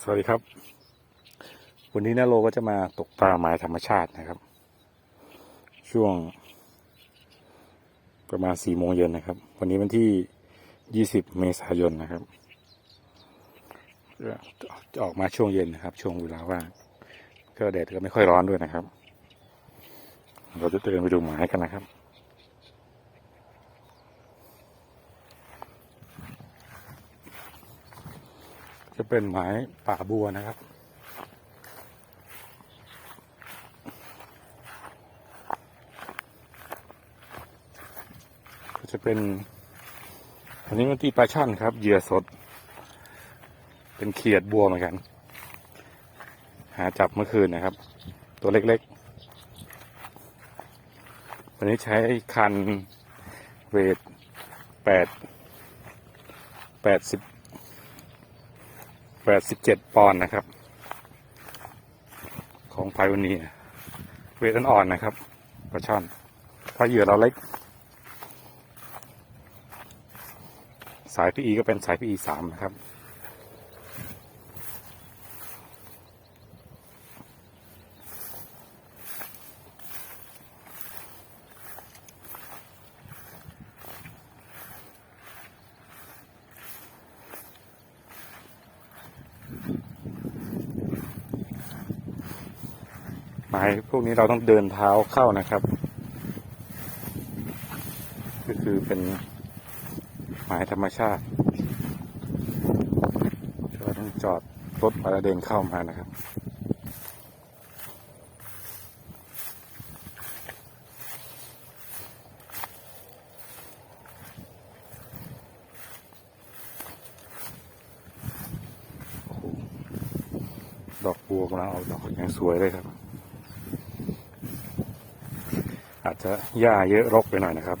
สวัสดีครับ วันนี้นาโลก็จะมาตกปลาหมายธรรมชาตินะครับ ช่วง ประมาณสี่โมงเย็นนะครับ วันนี้วันที่ยี่สิบเมษายนนะครับจะออกมาช่วงเย็นนะครับ ช่วงเวลาว่างก็แดดก็ไม่ค่อยร้อนด้วยนะครับ เราจะเดินไปดูหมายกันนะครับ จะเป็นหมายป่าบัวนะครับ ก็จะเป็นอันนี้มันที่ปลาช่อนครับ เหยื่อสด เป็นเขียดบัวเหมือนกัน หาจับเมื่อคืนนะครับ ตัวเล็กๆ วันนี้ใช้คันเวทแปดแปดสิบ แปดสิบเจ็ดปอนด์นะครับ ของไพวันนี้เวทอ่อนๆนะครับปลาช่อนถ้าเหยื่อเราเล็ก สายพีอีก็เป็นสายพีอีสามนะครับ หมายพวกนี้เราต้องเดินเท้าเข้านะครับ ก็คือเป็นหมายธรรมชาติเราต้องจอดรถมาแล้วเดินเข้ามานะครับ ดอกบัวกำลังออกดอกอย่างสวยเลยครับ อาจจะหญ้าเยอะรกไปหน่อยนะครับ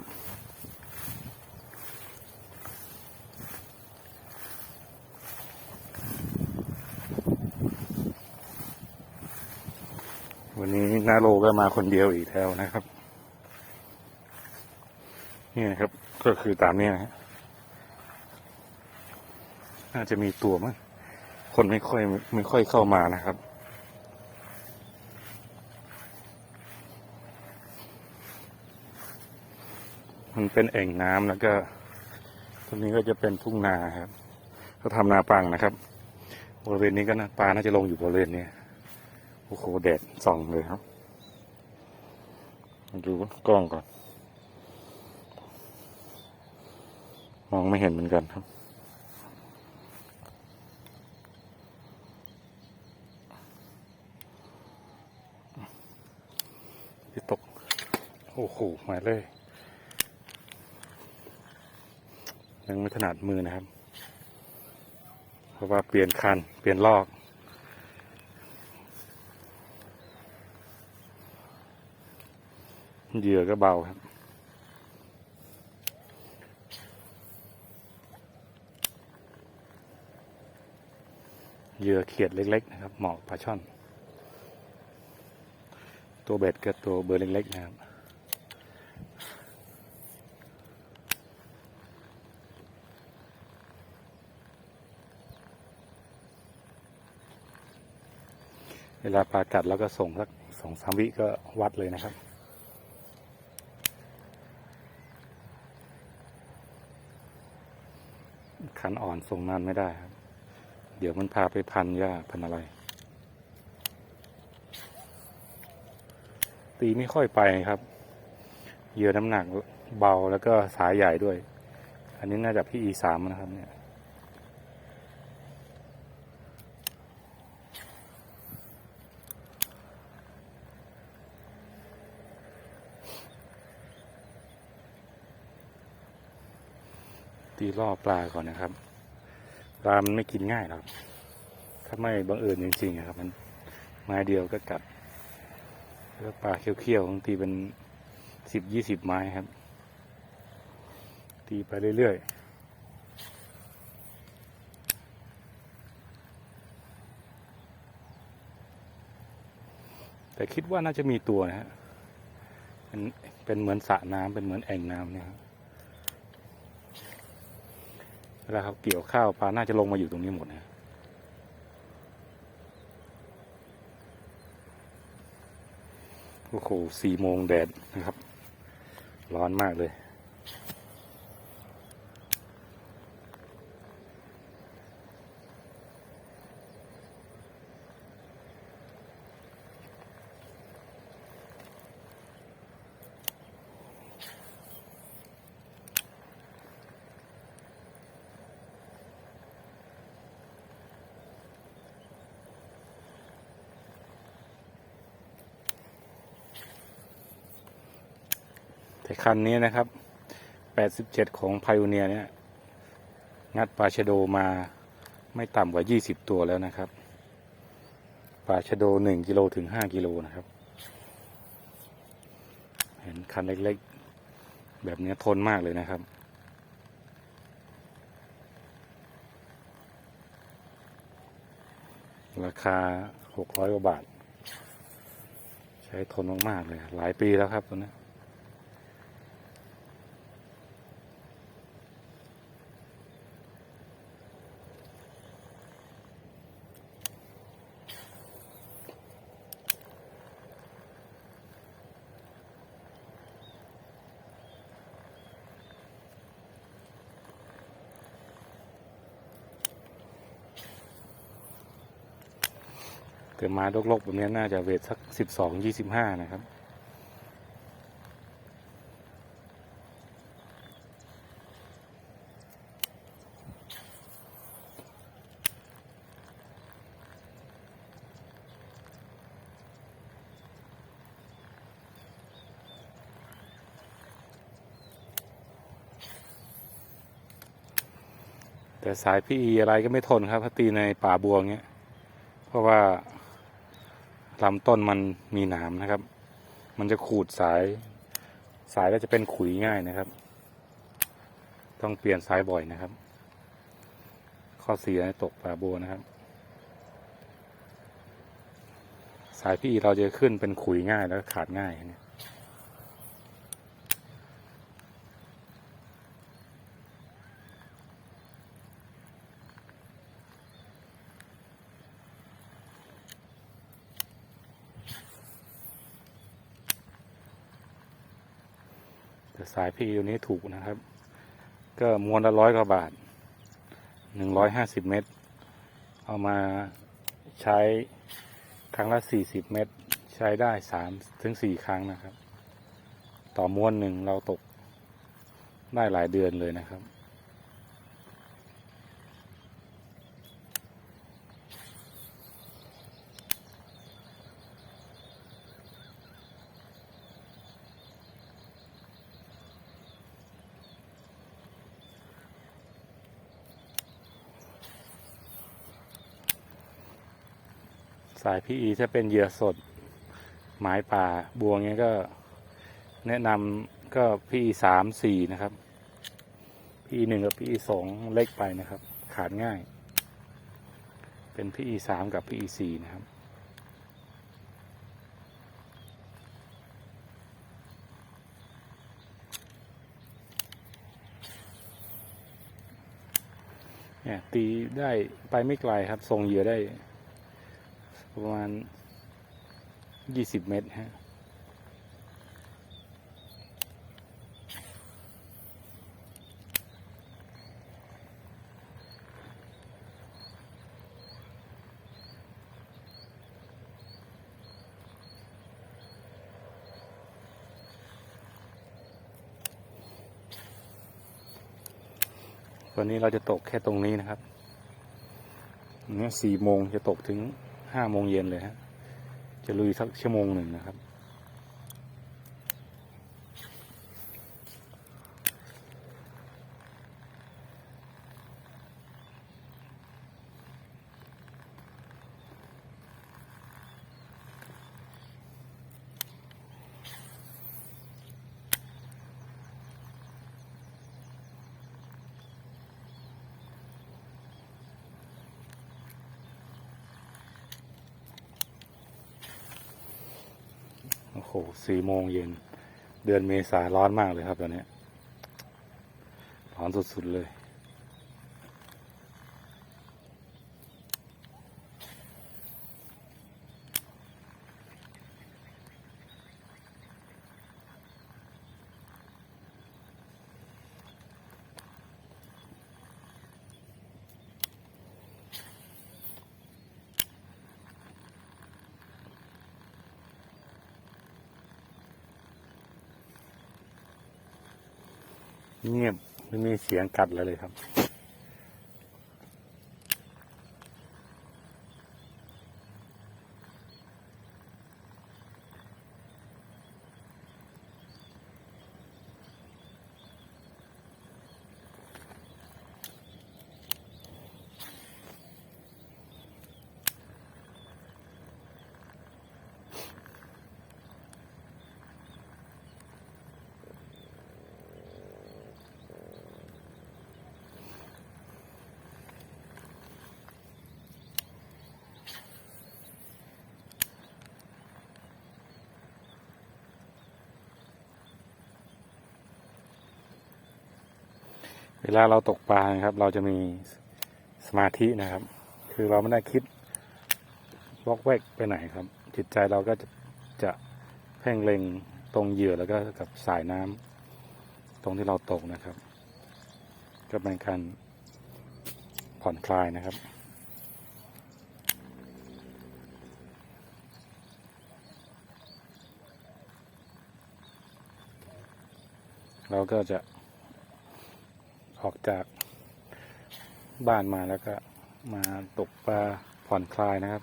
วันนี้นาโลก็มาคนเดียวอีกแล้วนะครับ นี่นะครับ ก็คือตามนี้นะฮะน่าจะมีตัวมั้ง คนไม่ค่อยไม่ค่อยเข้ามานะครับมันเป็นแอ่งน้ำแล้วก็ตรงนี้ก็จะเป็นทุ่งนาครับเขาทำนาปังนะครับ บริเวณนี้ก็นะปลาน่าจะลงอยู่บริเวณนี้โอ้โหแดดส่องเลยครับ ดูกล้องก่อน มองไม่เห็นเหมือนกันครับ ที่ตก โอ้โหมาเลย ยังไม่ถนัดมือนะครับ เพราะว่าเปลี่ยนคัน เปลี่ยนลอกเหยื่อก็เบาครับ เหยื่อเขียดเล็ก ๆ นะครับ เหมาะปลาช่อน ตัวเบ็ดกับตัวเบอร์เล็กๆนะครับเวลาปลากัดแล้วก็ส่งสักสองสามวิก็วัดเลยนะครับคันอ่อนส่งนานไม่ได้ครับ เดี๋ยวมันพาไปพันหญ้าพันอะไร ตีไม่ค่อยไปครับ เหยื่อน้ำหนักเบาแล้วก็สายใหญ่ด้วย อันนี้น่าจะพี่อีสามนะครับเนี่ยตีล่อปลาก่อนนะครับ ปลามันไม่กินง่ายหรอก ถ้าไม่บังเอิญจริงๆอะครับ มันไม้เดียวก็กัด แล้วปลาเขี้ยวๆบางทีเป็นสิบยี่สิบไม้ครับ ตีไปเรื่อยๆแต่คิดว่าน่าจะมีตัวนะฮะเป็นเป็นเหมือนสระน้ำเป็นเหมือนแอ่งน้ำเนี่ยเวลาเขาเกี่ยวข้าวปลาน่าจะลงมาอยู่ตรงนี้หมดนะ โอ้โหสี่โมงแดดนะครับ ร้อนมากเลย แต่คันนี้นะครับ 87 ของไพา o เนียเนี่ยงัดปลาชะโดมาไม่ต่ำกว่า 20 ตัวแล้วนะครับปลาชะโด 1 กิโลถึง 5 กิโลนะครับ เห็นคันเล็กๆ แบบนี้ทนมากเลยนะครับราคา600กว่าบาท ใช้ทนมาก ๆ เลย หลายปีแล้วครับตัวนี้ แต่มาลกๆแบบนี้น่าจะเวทสักสิบสองยี่สิบห้านะครับ แต่สายพี่อะไรก็ไม่ทนครับถ้าตีในป่าบัวเงี้ย เพราะว่า ลำต้นมันมีหนามนะครับ มันจะขูดสาย สายก็จะเป็นขุยง่ายนะครับ ต้องเปลี่ยนสายบ่อยนะครับ ข้อเสียตกป่าบัวนะครับ สายพี่เราจะขึ้นเป็นขุยง่ายแล้วขาดง่ายเนี่ย แต่สายพี่ตัวนี้ถูกนะครับ ก็มวนละร้อยกว่าบาทหนึ่งร้อยห้าสิบเมตร เอามาใช้ครั้งละสี่สิบเมตร ใช้ได้สามถึงสี่ครั้งนะครับ ต่อม้วนหนึ่งเราตกได้หลายเดือนเลยนะครับ สายพีถ้าเป็นเหยื่อสด หมายป่าบวงเงี้ยก็แนะนำก็พีสามสี่นะครับพีหนึ่งกับพีสองเล็กไปนะครับ ขาดง่าย เป็นพีสามกับพีสี่นะครับ เนี่ยตีได้ไปไม่ไกลครับทรงเหยื่อได้ ประมาณยี่สิบเมตรฮะวันนี้เราจะตกแค่ตรงนี้นะครับเนี่ยสี่โมงจะตกถึง ห้าโมงเย็นเลยฮะ จะลุยสักชั่วโมงหนึ่งนะครับ โอ้สี่โมงเย็น เดือนเมษาร้อนมากเลยครับตอนนี้ร้อนสุดๆเลย เงียบไม่มีเสียงกัดเลยครับ เวลาเราตกปลาครับ เราจะมีสมาธินะครับ คือเราไม่ได้คิดวอกแวกไปไหนครับ จิตใจเราก็จะจะเพ่งเล็งตรงเหยื่อแล้วก็กับสายน้ำตรงที่เราตกนะครับ ก็เป็นการผ่อนคลายนะครับเราก็จะ ออกจากบ้านมาแล้วก็มาตกปลาผ่อนคลายนะครับ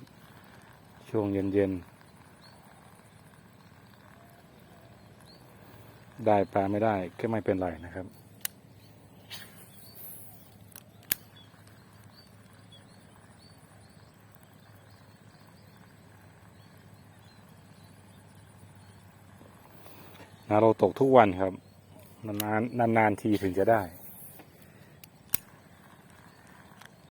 ช่วงเย็นๆ ได้ปลาไม่ได้ก็ไม่เป็นไรนะครับนะเราตกทุกวันครับ นานๆนานๆทีถึงจะได้